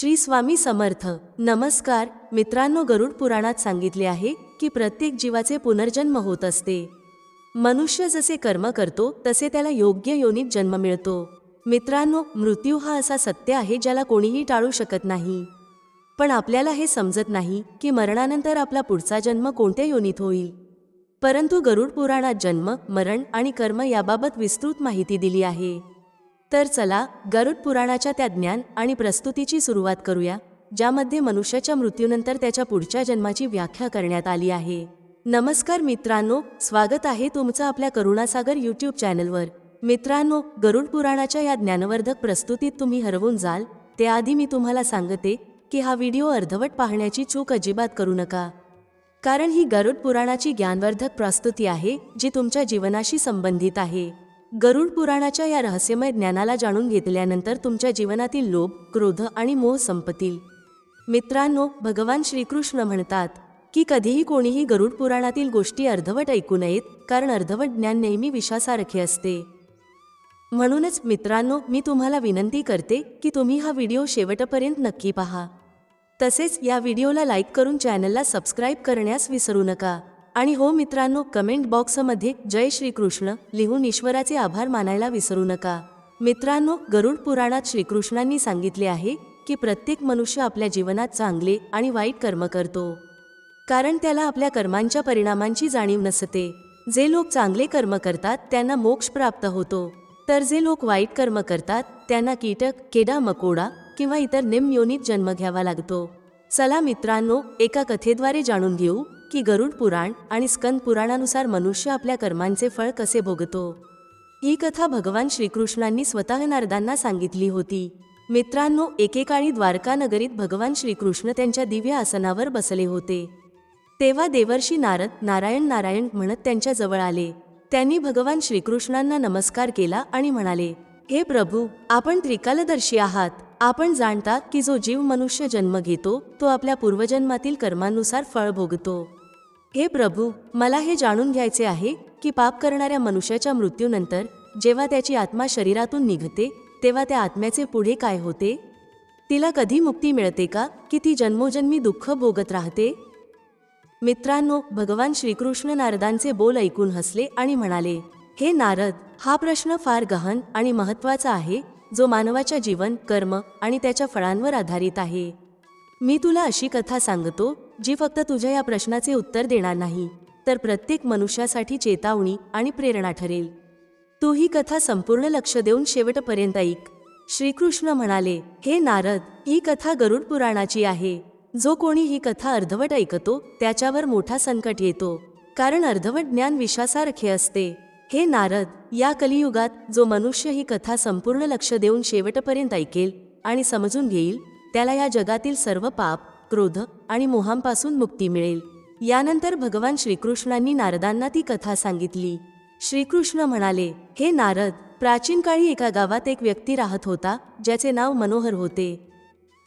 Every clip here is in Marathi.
श्री स्वामी समर्थ. नमस्कार. मित्रांनो गरुड पुराणात सांगितले आहे की प्रत्येक जीवाचे पुनर्जन्म होत असते. मनुष्य जसे कर्म करतो तसे त्याला योग्य योनीत जन्म मिळतो. मित्रांनो मृत्यू हा असा सत्य आहे ज्याला कोणीही टाळू शकत नाही. पण आपल्याला हे समजत नाही की मरणानंतर आपला पुढचा जन्म कोणत्या योनीत होईल. परंतु गरुड पुराणात जन्म मरण आणि कर्म याबाबत विस्तृत माहिती दिली आहे. तर चला गरुड पुराणाच्या त्या ज्ञान आणि प्रस्तुतीची सुरुवात करूया ज्यामध्ये मनुष्याच्या मृत्यूनंतर त्याच्या पुढच्या जन्माची व्याख्या करण्यात आली आहे. नमस्कार मित्रांनो स्वागत आहे तुमचं आपल्या करुणासागर यूट्यूब चॅनलवर. मित्रांनो गरुड पुराणाच्या या ज्ञानवर्धक प्रस्तुतीत तुम्ही हरवून जाल त्याआधी मी तुम्हाला सांगते की हा व्हिडिओ अर्धवट पाहण्याची चूक अजिबात करू नका. कारण ही गरुड पुराणाची ज्ञानवर्धक प्रस्तुती आहे जी तुमच्या जीवनाशी संबंधित आहे. गरुड पुराणाच्या या रहस्यमय ज्ञानाला जाणून घेतल्यानंतर तुमच्या जीवनातील लोभ क्रोध आणि मोह संपतील. मित्रांनो भगवान श्रीकृष्ण म्हणतात की कधीही कोणीही गरुड पुराणातील गोष्टी अर्धवट ऐकू नयेत कारण अर्धवट ज्ञान नेहमी विश्वासारखे असते. म्हणूनच मित्रांनो मी तुम्हाला विनंती करते की तुम्ही हा व्हिडिओ शेवटपर्यंत नक्की पहा. तसेच या व्हिडिओला लाईक करून चॅनलला सबस्क्राईब करण्यास विसरू नका. आणि हो मित्रांनो कमेंट बॉक्समध्ये जय श्रीकृष्ण लिहून ईश्वराचे आभार मानायला विसरू नका. मित्रांनो गरुड पुराणात श्रीकृष्णांनी सांगितले आहे की प्रत्येक मनुष्य आपल्या जीवनात चांगले आणि वाईट कर्म करतो. कारण त्याला आपल्या कर्मांच्या परिणामांची जाणीव नसते. जे लोक चांगले कर्म करतात त्यांना मोक्ष प्राप्त होतो. तर जे लोक वाईट कर्म करतात त्यांना कीटक केडा मकोडा किंवा इतर निमयोनीत जन्म घ्यावा लागतो. चला मित्रांनो एका कथेद्वारे जाणून घेऊ. की गरुड पुराण आणि स्कंद पुराणानुसार मनुष्य आपल्या कर्मांचे फळ कसे भोगतो? ही कथा भगवान श्रीकृष्णांनी स्वतः नारदांना सांगितली होती. मित्रांनो एकेकाळी द्वारका नगरीत भगवान श्रीकृष्ण त्यांच्या दिव्य आसनावर बसले होते. तेव्हा देवर्षी नारद नारायण नारायण म्हणत त्यांच्या जवळ आले. त्यांनी भगवान श्रीकृष्णांना नमस्कार केला आणि म्हणाले हे प्रभू आपण त्रिकालदर्शी आहात. आपण जाणता की जो जीव मनुष्य जन्म घेतो तो आपल्या पूर्वजन्मातील कर्मानुसार फळ भोगतो. हे प्रभू मला हे जाणून घ्यायचे आहे की पाप करणाऱ्या मनुष्याच्या मृत्यूनंतर जेव्हा त्याची आत्मा शरीरातून निघते तेव्हा त्या आत्म्याचे पुढे काय होते? तिला कधी मुक्ती मिळते का की ती जन्मोजन्मी दुःख भोगत राहते? मित्रांनो भगवान श्रीकृष्ण नारदांचे बोल ऐकून हसले आणि म्हणाले हे नारद हा प्रश्न फार गहन आणि महत्त्वाचा आहे जो मानवाच्या जीवन कर्म आणि त्याच्या फळांवर आधारित आहे. मी तुला अशी कथा सांगतो जी फक्त तुझ्या या प्रश्नाचे उत्तर देणार नाही तर प्रत्येक मनुष्यासाठी चेतावणी आणि प्रेरणा ठरेल. तू ही कथा संपूर्ण लक्ष देऊन शेवटपर्यंत ऐक. श्रीकृष्ण म्हणाले हे नारद ही कथा गरुड पुराणाची आहे. जो कोणी ही कथा अर्धवट ऐकतो त्याच्यावर मोठा संकट येतो. कारण अर्धवट ज्ञान विश्वासारखे असते. हे नारद या कलियुगात जो मनुष्य ही कथा संपूर्ण लक्ष देऊन शेवटपर्यंत ऐकेल आणि समजून घेईल त्याला या जगातील सर्व पाप क्रोध आणि मोहांपासून मुक्ती मिळेल. यानंतर भगवान श्रीकृष्णांनी नारदांना ती कथा सांगितली. श्रीकृष्ण म्हणाले हे नारद प्राचीन काळी एका गावात एक व्यक्ती राहत होता ज्याचे नाव मनोहर होते.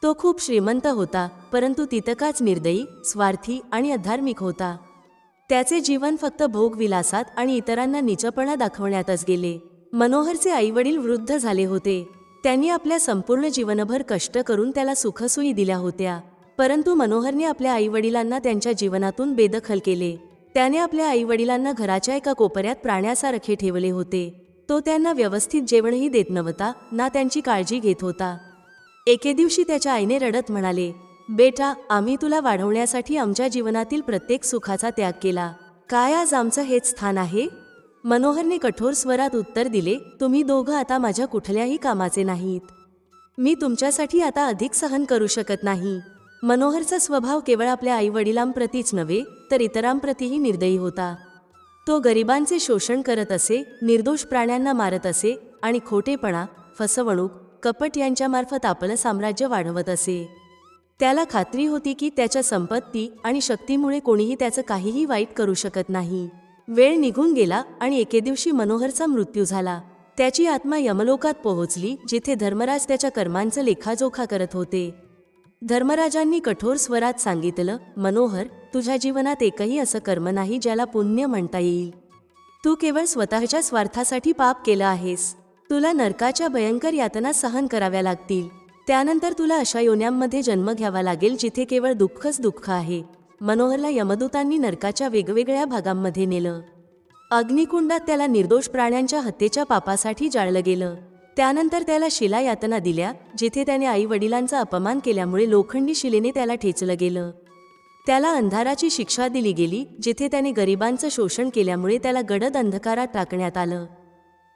तो खूप श्रीमंत होता परंतु तितकाच निर्दयी स्वार्थी आणि अधार्मिक होता. त्याचे जीवन फक्त भोगविलासात आणि इतरांना निचपणा दाखवण्यातच गेले. मनोहरचे आईवडील वृद्ध झाले होते. त्यांनी आपल्या संपूर्ण जीवनभर कष्ट करून त्याला सुखसुई दिल्या होत्या. परंतु मनोहरने आपल्या आईवडिलांना त्यांच्या जीवनातून बेदखल केले. त्याने आपल्या आईवडिलांना घराच्या एका कोपऱ्यात प्राण्यासारखे ठेवले होते. तो त्यांना व्यवस्थित जेवणही देत नव्हता ना त्यांची काळजी घेत होता. एके दिवशी त्याच्या आईने रडत म्हणाले बेटा आम्ही तुला वाढवण्यासाठी आमच्या जीवनातील प्रत्येक सुखाचा त्याग केला. काय आज आमचं हेच स्थान आहे? मनोहरने कठोर स्वरात उत्तर दिले तुम्ही दोघं आता माझ्या कुठल्याही कामाचे नाहीत. मी तुमच्यासाठी आता अधिक सहन करू शकत नाही. मनोहरचा स्वभाव केवळ आपल्या आईवडिलांप्रतीच नव्हे तर इतरांप्रतीही निर्दयी होता. तो गरिबांचे शोषण करत असे निर्दोष प्राण्यांना मारत असे आणि खोटेपणा फसवणूक कपट यांच्यामार्फत आपलं साम्राज्य वाढवत असे. त्याला खात्री होती की त्याच्या संपत्ती आणि शक्तीमुळे कोणीही त्याचं काहीही वाईट करू शकत नाही. वेळ निघून गेला आणि एके दिवशी मनोहरचा मृत्यू झाला. त्याची आत्मा यमलोकात पोहोचली जिथे धर्मराज त्याच्या कर्मांचं लेखाजोखा करत होते. धर्मराजांनी कठोर स्वरात सांगितलं मनोहर तुझ्या जीवनात एकही असं कर्म नाही ज्याला पुण्य म्हणता येईल. तू केवळ स्वतःच्या स्वार्थासाठी पाप केलं आहेस. तुला नरकाच्या भयंकर यातना सहन कराव्या लागतील. त्यानंतर तुला अशा योन्यांमध्ये जन्म घ्यावा लागेल जिथे केवळ दुःखच दुःख आहे. मनोहरला यमदूतांनी नरकाच्या वेगवेगळ्या भागांमध्ये नेलं. अग्निकुंडात त्याला निर्दोष प्राण्यांच्या हत्येच्या पापासाठी जाळलं गेलं. त्यानंतर त्याला शिला यातना दिल्या जिथे त्याने आई वडिलांचा अपमान केल्यामुळे लोखंडी शिलेने त्याला ठेचलं गेलं. त्याला अंधाराची शिक्षा दिली गेली जिथे त्याने गरिबांचं शोषण केल्यामुळे त्याला गडद अंधकारात टाकण्यात आलं.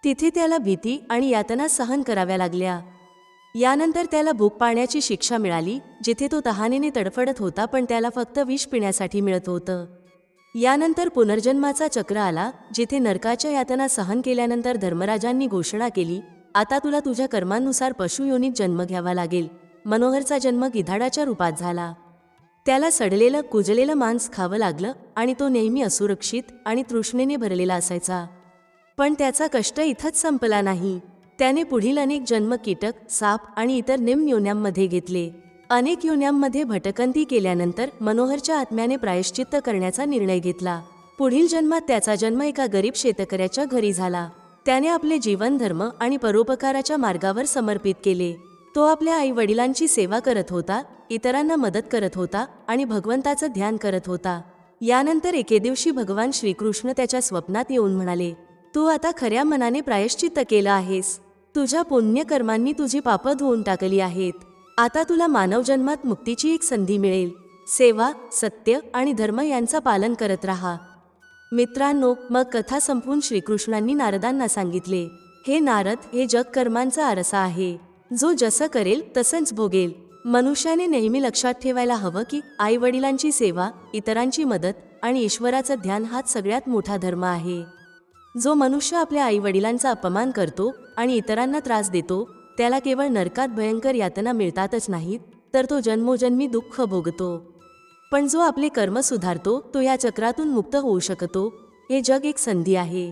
तिथे त्याला भीती आणि यातना सहन कराव्या लागल्या. यानंतर त्याला भूक पाण्याची शिक्षा मिळाली जिथे तो तहानेने तडफडत होता पण त्याला फक्त विष पिण्यासाठी मिळत होतं. यानंतर पुनर्जन्माचा चक्र आला जिथे नरकाच्या यातना सहन केल्यानंतर धर्मराजांनी घोषणा केली आता तुला तुझ्या कर्मानुसार पशुयोनीत जन्म घ्यावा लागेल. मनोहरचा जन्म गिधाडाच्या रूपात झाला. त्याला सडलेलं कुजलेलं मांस खावं लागलं आणि तो नेहमी असुरक्षित आणि तृष्णेने भरलेला असायचा. पण त्याचा कष्ट इथंच संपला नाही. त्याने पुढील अनेक जन्म कीटक साप आणि इतर निम्न योन्यांमध्ये घेतले. अनेक योन्यांमध्ये भटकंती केल्यानंतर मनोहरच्या आत्म्याने प्रायश्चित्त करण्याचा निर्णय घेतला. पुढील जन्मात त्याचा जन्म एका गरीब शेतकऱ्याच्या घरी झाला. त्याने आपले जीवन धर्म आणि परोपकाराच्या मार्गावर समर्पित केले. तो आपल्या आई वडिलांची सेवा करत होता इतरांना मदत करत होता आणि भगवंताचं ध्यान करत होता. यानंतर एके दिवशी भगवान श्रीकृष्ण त्याच्या स्वप्नात येऊन म्हणाले तू आता खऱ्या मनाने प्रायश्चित्त केलं आहेस. तुझ्या पुण्यकर्मांनी तुझी पापं धुवून टाकली आहेत. आता तुला मानवजन्मात मुक्तीची एक संधी मिळेल. सेवा सत्य आणि धर्म यांचं पालन करत राहा. मित्रांनो मग कथा संपवून श्रीकृष्णांनी नारदांना सांगितले हे नारद हे जग कर्मांचा आरसा आहे. जो जसं करेल तसंच भोगेल. मनुष्याने नेहमी लक्षात ठेवायला हवं की आई वडिलांची सेवा इतरांची मदत आणि ईश्वराचं ध्यान हाच सगळ्यात मोठा धर्म आहे. जो मनुष्य आपल्या आईवडिलांचा अपमान करतो आणि इतरांना त्रास देतो त्याला केवळ नरकात भयंकर यातना मिळतातच नाहीत तर तो जन्मोजन्मी दुःख भोगतो. पण जो आपले कर्म सुधारतो तो या चक्रातून मुक्त होऊ शकतो हे जग एक संधी आहे.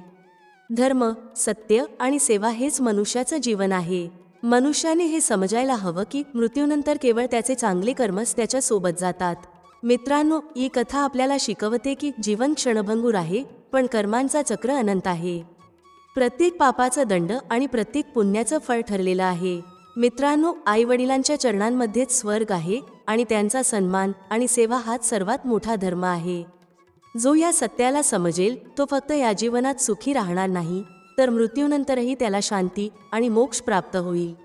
धर्म सत्य आणि सेवा हेच मनुष्याचं जीवन आहे. मनुष्याने हे समजायला हवं की मृत्यूनंतर केवळ त्याचे चांगले कर्मच त्याच्या सोबत जातात. मित्रांनो ही कथा आपल्याला शिकवते की जीवन क्षणभंगूर आहे पण कर्मांचा चक्र अनंत आहे. प्रत्येक पापाचा दंड आणि प्रत्येक पुण्याचं फळ ठरलेलं आहे. मित्रांनो आई वडिलांच्या चरणांमध्येच स्वर्ग आहे आणि त्यांचा सन्मान आणि सेवा हाच सर्वात मोठा धर्म आहे. जो या सत्याला समजेल तो फक्त या जीवनात सुखी राहणार नाही तर मृत्यूनंतरही त्याला शांती आणि मोक्ष प्राप्त होईल.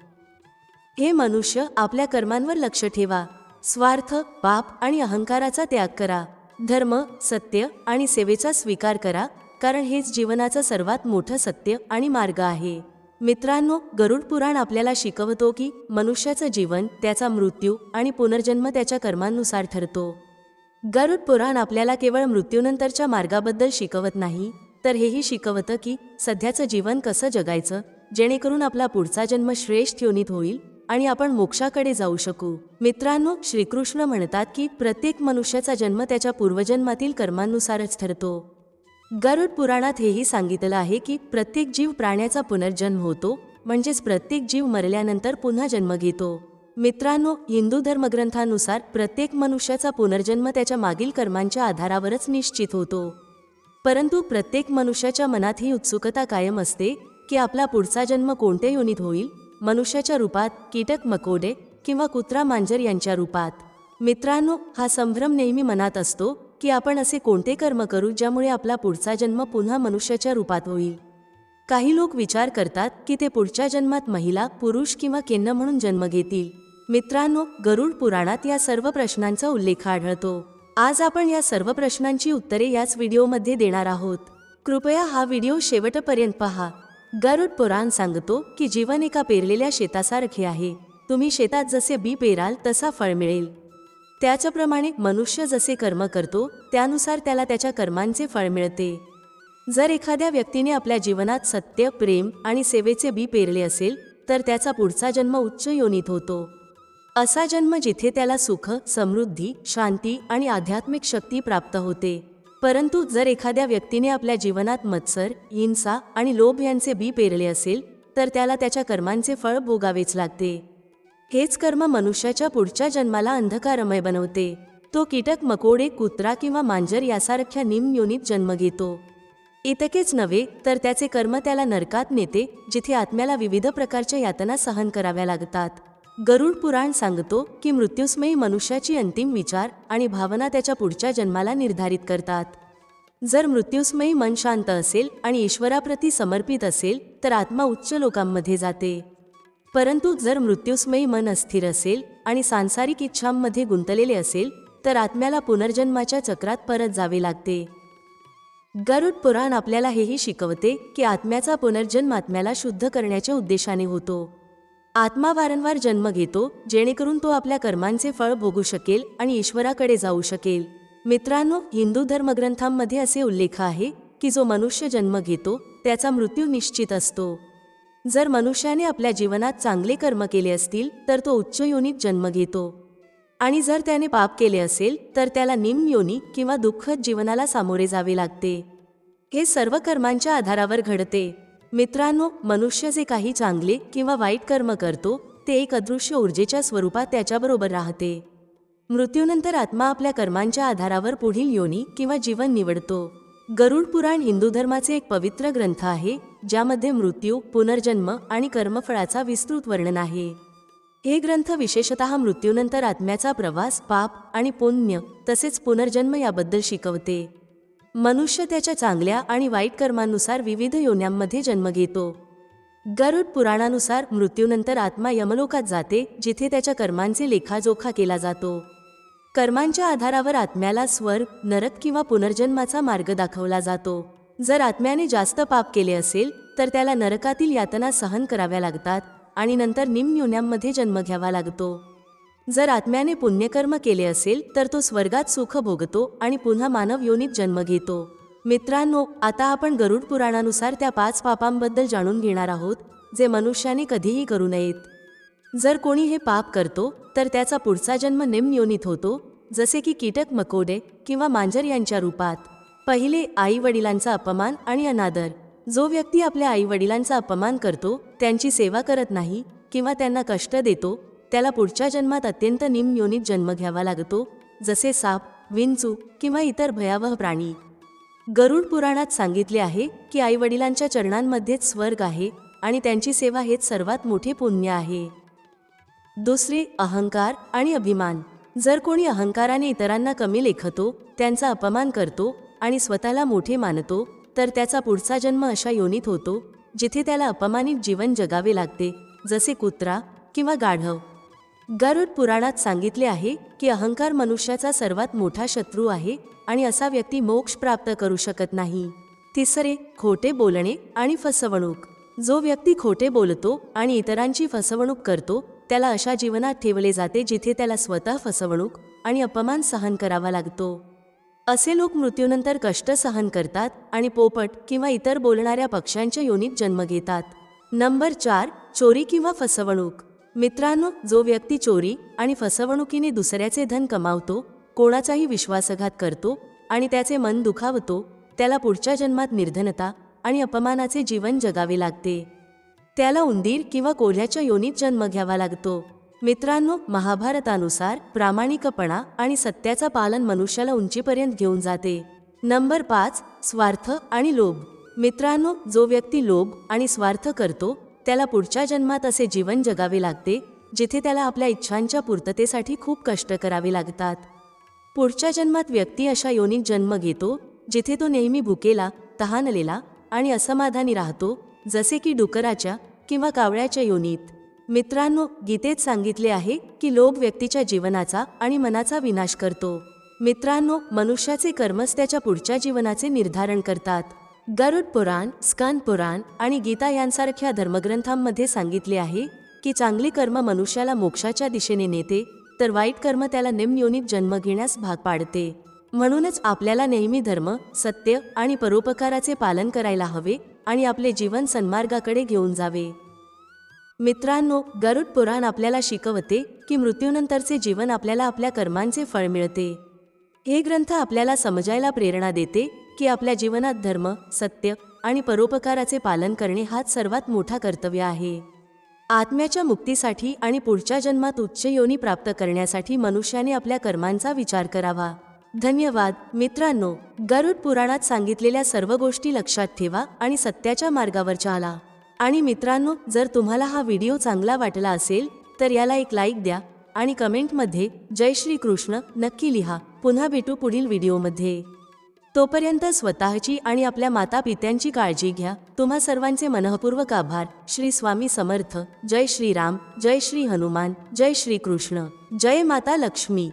हे मनुष्य आपल्या कर्मांवर लक्ष ठेवा. स्वार्थ पाप आणि अहंकाराचा त्याग करा. धर्म सत्य आणि सेवेचा स्वीकार करा कारण हेच जीवनाचं सर्वात मोठं सत्य आणि मार्ग आहे. मित्रांनो गरुड पुराण आपल्याला शिकवतो की मनुष्याचं जीवन त्याचा मृत्यू आणि पुनर्जन्म त्याच्या कर्मांनुसार ठरतो. गरुड पुराण आपल्याला केवळ मृत्यूनंतरच्या मार्गाबद्दल शिकवत नाही तर हेही शिकवतं की सध्याचं जीवन कसं जगायचं जेणेकरून आपला पुढचा जन्म श्रेष्ठ योनीत होईल आणि आपण मोक्षाकडे जाऊ शकू. मित्रांनो श्रीकृष्ण म्हणतात की प्रत्येक मनुष्याचा जन्म त्याच्या पूर्वजन्मातील कर्मांनुसारच ठरतो. गरुड पुराणात हेही सांगितलं आहे की प्रत्येक जीव प्राण्याचा पुनर्जन्म होतो म्हणजेच प्रत्येक जीव मरल्यानंतर पुन्हा जन्म घेतो. मित्रांनो हिंदू धर्मग्रंथानुसार प्रत्येक मनुष्याचा पुनर्जन्म त्याच्या मागील कर्मांच्या आधारावरच निश्चित होतो. परंतु प्रत्येक मनुष्याच्या मनात ही उत्सुकता कायम असते की आपला पुढचा जन्म कोणत्या योनीत होईल? मनुष्याच्या रूपात कीटक मकोडे किंवा कुत्रा मांजर यांच्या रूपात. मित्रांनो हा संभ्रम नेहमी मनात असतो की आपण असे कोणते कर्म करू ज्यामुळे आपला पुढचा जन्म पुन्हा मनुष्याच्या रूपात होईल. काही लोक विचार करतात की ते पुढच्या जन्मात महिला पुरुष किंवा केन्न म्हणून जन्म घेतील. मित्रांनो गरुड पुराणात या सर्व प्रश्नांचा उल्लेख आढळतो. आज आपण या सर्व प्रश्नांची उत्तरे याच व्हिडिओमध्ये देणार आहोत. कृपया हा व्हिडिओ शेवटपर्यंत पहा. गरुड पुराण सांगतो की जीवन एका पेरलेल्या शेतासारखे आहे. तुम्ही शेतात जसे बी पेराल तसा फळ मिळेल. त्याच्याप्रमाणे मनुष्य जसे कर्म करतो त्यानुसार त्याला त्याच्या कर्मांचे फळ मिळते. जर एखाद्या व्यक्तीने आपल्या जीवनात सत्य प्रेम आणि सेवेचे बी पेरले असेल तर त्याचा पुढचा जन्म उच्च योनीत होतो. असा जन्म जिथे त्याला सुख समृद्धी शांती आणि आध्यात्मिक शक्ती प्राप्त होते. परंतु जर एखाद्या व्यक्तीने आपल्या जीवनात मत्सर हिंसा आणि लोभ यांचे बी पेरले असेल तर त्याला त्याच्या कर्मांचे फळ भोगावेच लागते. हेच कर्म मनुष्याच्या पुढच्या जन्माला अंधकारमय बनवते. तो कीटक मकोडे कुत्रा किंवा मांजर यासारख्या निमयोनीत जन्म घेतो. इतकेच नव्हे तर त्याचे कर्म त्याला नरकात नेते जिथे आत्म्याला विविध प्रकारच्या यातना सहन कराव्या लागतात. गरुड पुराण सांगतो की मृत्युस्मयी मनुष्याची अंतिम विचार आणि भावना त्याच्या पुढच्या जन्माला निर्धारित करतात. जर मृत्युस्मयी मन शांत असेल आणि ईश्वराप्रती समर्पित असेल तर आत्मा उच्च लोकांमध्ये जाते. परंतु जर मृत्युस्मयी मन अस्थिर असेल आणि सांसारिक इच्छांमध्ये गुंतलेले असेल तर आत्म्याला पुनर्जन्माच्या चक्रात परत जावे लागते. गरुड पुराण आपल्याला हेही शिकवते की आत्म्याचा पुनर्जन्म आत्म्याला शुद्ध करण्याच्या उद्देशाने होतो. आत्मा वारंवार जन्म घेतो जेणेकरून तो आपल्या कर्मांचे फळ भोगू शकेल आणि ईश्वराकडे जाऊ शकेल. मित्रांनो हिंदू धर्मग्रंथांमध्ये असे उल्लेख आहे की जो मनुष्य जन्म घेतो त्याचा मृत्यू निश्चित असतो. जर मनुष्याने आपल्या जीवनात चांगले कर्म केले असतील तर तो उच्च योनीत जन्म घेतो. आणि जर त्याने पाप केले असेल तर त्याला निम्न योनी किंवा दुःखद जीवनाला सामोरे जावे लागते. हे सर्व कर्मांच्या आधारावर घडते. मित्रांनो मनुष्य जे काही चांगले किंवा वाईट कर्म करतो ते एक अदृश्य ऊर्जेच्या स्वरूपात त्याच्याबरोबर राहते. मृत्यूनंतर आत्मा आपल्या कर्मांच्या आधारावर पुढील योनी किंवा जीवन निवडतो. गरुड पुराण हिंदू धर्माचे एक पवित्र ग्रंथ आहे ज्यामध्ये मृत्यू पुनर्जन्म आणि कर्मफळाचा विस्तृत वर्णन आहे. हे ग्रंथ विशेषतः मृत्यूनंतर आत्म्याचा प्रवास पाप आणि पुण्य तसेच पुनर्जन्म याबद्दल शिकवते. मनुष्य त्याच्या चांगल्या आणि वाईट कर्मांनुसार विविध योन्यांमध्ये जन्म घेतो. गरुड पुराणानुसार मृत्यूनंतर आत्मा यमलोकात जाते जिथे त्याच्या कर्मांचे लेखाजोखा केला जातो. कर्मांच्या आधारावर आत्म्याला स्वर्ग नरक किंवा पुनर्जन्माचा मार्ग दाखवला जातो. जर आत्म्याने जास्त पाप केले असेल तर त्याला नरकातील यातना सहन कराव्या लागतात आणि नंतर निम्न योन्यांमध्ये जन्म घ्यावा लागतो. जर आत्म्याने पुण्यकर्म केले असेल तर तो स्वर्गात सुख भोगतो आणि पुन्हा मानव योनीत जन्म घेतो. मित्रांनो आता आपण गरुड पुराणानुसार त्या पाच पापांबद्दल जाणून घेणार आहोत जे मनुष्याने कधीही करू नयेत. जर कोणी हे पाप करतो तर त्याचा पुढचा जन्म निम्नयोनीत होतो जसे की कीटक मकोडे किंवा मांजर यांच्या रूपात. पहिले आई वडिलांचा अपमान आणि अनादर. जो व्यक्ती आपल्या आई वडिलांचा अपमान करतो त्यांची सेवा करत नाही किंवा त्यांना कष्ट देतो त्याला पुढच्या जन्मात अत्यंत निम्न योनीत जन्म घ्यावा लागतो जसे साप विंचू किंवा इतर भयावह प्राणी. गरुड पुराणात सांगितले आहे की आईवडिलांच्या चरणांमध्येच स्वर्ग आहे आणि त्यांची सेवा हेच सर्वात मोठे पुण्य आहे. दुसरे अहंकार आणि अभिमान. जर कोणी अहंकाराने इतरांना कमी लेखतो त्यांचा अपमान करतो आणि स्वतःला मोठे मानतो तर त्याचा पुढचा जन्म अशा योनीत होतो जिथे त्याला अपमानित जीवन जगावे लागते जसे कुत्रा किंवा गाढव. गरुड पुराणात सांगितले आहे की अहंकार मनुष्याचा सर्वात मोठा शत्रू आहे आणि असा व्यक्ती मोक्ष प्राप्त करू शकत नाही. तिसरे खोटे बोलणे आणि फसवणूक. जो व्यक्ती खोटे बोलतो आणि इतरांची फसवणूक करतो त्याला अशा जीवनात ठेवले जाते जिथे त्याला स्वतः फसवणूक आणि अपमान सहन करावा लागतो. असे लोक मृत्यूनंतर कष्ट सहन करतात आणि पोपट किंवा इतर बोलणाऱ्या पक्ष्यांच्या योनीत जन्म घेतात. नंबर चार चोरी किंवा फसवणूक. मित्रांनो जो व्यक्ती चोरी आणि फसवणुकीने दुसऱ्याचे धन कमावतो कोणाचाही विश्वासघात करतो आणि त्याचे मन दुखावतो त्याला पुढच्या जन्मात निर्धनता आणि अपमानाचे जीवन जगावे लागते. त्याला उंदीर किंवा कोल्ह्याच्या योनीत जन्म घ्यावा लागतो. मित्रांनो महाभारतानुसार प्रामाणिकपणा आणि सत्याचा पालन मनुष्याला उंचीपर्यंत घेऊन जाते. नंबर पाच स्वार्थ आणि लोभ. मित्रांनो जो व्यक्ती लोभ आणि स्वार्थ करतो त्याला पुढच्या जन्मात असे जीवन जगावे लागते जिथे त्याला आपल्या इच्छांच्या पूर्ततेसाठी खूप कष्ट करावे लागतात. पुढच्या जन्मात व्यक्ती अशा योनीत जन्म घेतो जिथे तो नेहमी भुकेला तहानलेला आणि असमाधानी राहतो जसे की डुकराच्या किंवा कावळ्याच्या योनीत. मित्रांनो गीतेत सांगितले आहे की लोभ व्यक्तीच्या जीवनाचा आणि मनाचा विनाश करतो. मित्रांनो मनुष्याचे कर्मच त्याच्या पुढच्या जीवनाचे निर्धारण करतात. गरुड पुराण स्कंद पुराण आणि गीता यांसारख्या धर्मग्रंथांमध्ये सांगितले आहे की चांगली कर्म मनुष्याला मोक्षाच्या दिशेने नेते तर वाईट कर्म त्याला निम्नयोनित जन्म घेण्यास भाग पाडते. म्हणूनच आपल्याला नेहमी धर्म सत्य आणि परोपकाराचे पालन करायला हवे आणि आपले जीवन सन्मार्गाकडे घेऊन जावे. मित्रांनो गरुड पुराण आपल्याला शिकवते की मृत्यूनंतरचे जीवन आपल्याला आपल्या कर्मांचे फळ मिळते. हे ग्रंथ आपल्याला समजायला प्रेरणा देते की आपल्या जीवनात धर्म सत्य आणि परोपकाराचे पालन करणे हाच सर्वात मोठा कर्तव्य आहे. आत्म्याच्या मुक्तीसाठी आणि पुढच्या जन्मात उच्च योनी प्राप्त करण्यासाठी मनुष्याने आपल्या कर्मांचा विचार करावा. धन्यवाद. मित्रांनो गरुड पुराणात सांगितलेल्या सर्व गोष्टी लक्षात ठेवा आणि सत्याच्या मार्गावर चाला. आणि मित्रांनो जर तुम्हाला हा व्हिडिओ चांगला वाटला असेल तर याला एक लाईक द्या आणि कमेंटमध्ये जय श्री कृष्ण नक्की लिहा. पुन्हा भेटू पुढील व्हिडिओमध्ये. तोपर्यंत स्वतःची आणि आपल्या माता पित्यांची काळजी घ्या. तुम्हा सर्वांचे मनःपूर्वक आभार. श्री स्वामी समर्थ. जय श्री राम जय श्री हनुमान. जय श्री कृष्ण. जय माता लक्ष्मी.